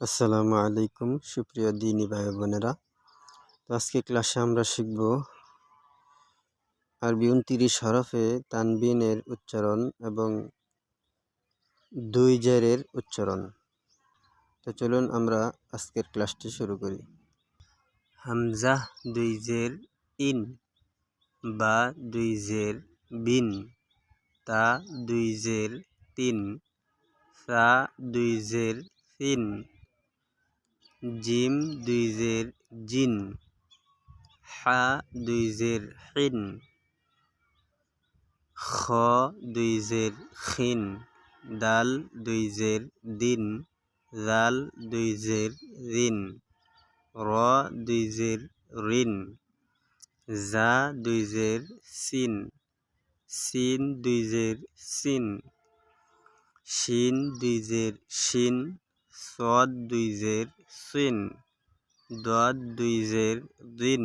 আসসালামু আলাইকুম, সুপ্রিয় দিনী ভাই বোনেরা তো আজকে ক্লাসে আমরা শিখব আরবি উনতিরিশ হরফে তানবিনের উচ্চারণ এবং দুই জেরের উচ্চারণ। তো চলুন আমরা আজকের ক্লাসটি শুরু করি। হামজাহ দুই জের, ইন। বা, দুই জের, বিন। তা, দুই জের, তিন। সা দুই জের তিন জিম দুই জের জিন, হা দুই জের হিন খ দুই জের খিন, দাল দুই জের দিন, জাল দুই জের রিন র দুই রিন জা দুই জের সিন সিন দুই জের সিন, শিন দুই জের শিন সদ দুই জের সিন, দদ দুই জের দিন,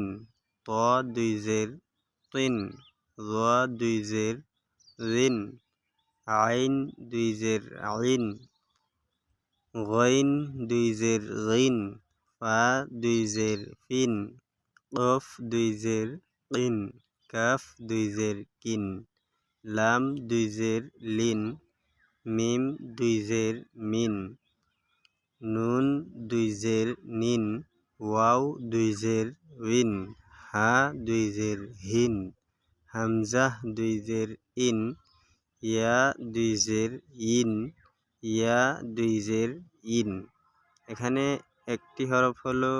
ত দুই জের তিন, র দুই রিন আইন দুই জের আইন, গইন দুই জের গইন, ফা ফিন, কফ দুই জের কাফ দুই জের কিন, লাম দুই জের লিন, মিম দুই জের মিন। নুন দুই জের নিন ওয়াও দুই জের উইন, হা দুই জের হিন হামজাহ দুই জের ইন ইয়া দুই জের ইন ইয়া দুই জের ইন। এখানে একটি হরফ হলো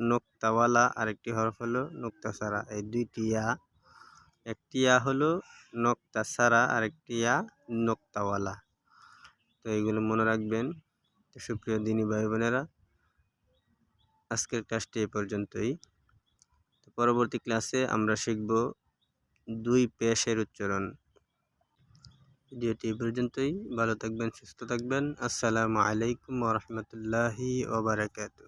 নোক্তাওয়ালা আর একটি হরফ হলো নোক্তা সারা এই দুইটি ইয়া, একটি ইয়া হলো নোক্তা সারা আর একটি ইয়া নোক্তাওয়ালা। তো এইগুলো মনে রাখবেন। সুপ্রিয় দিনী ভাই বোনেরা আজকের ক্লাসটি এ পর্যন্তই। তো পরবর্তী ক্লাসে আমরা শিখব দুই পেশের উচ্চারণ। ভিডিওটি পর্যন্তই। ভালো থাকবেন, সুস্থ থাকবেন। আসসালামু আলাইকুম রহমতুল্লাহি ওবরাকাতু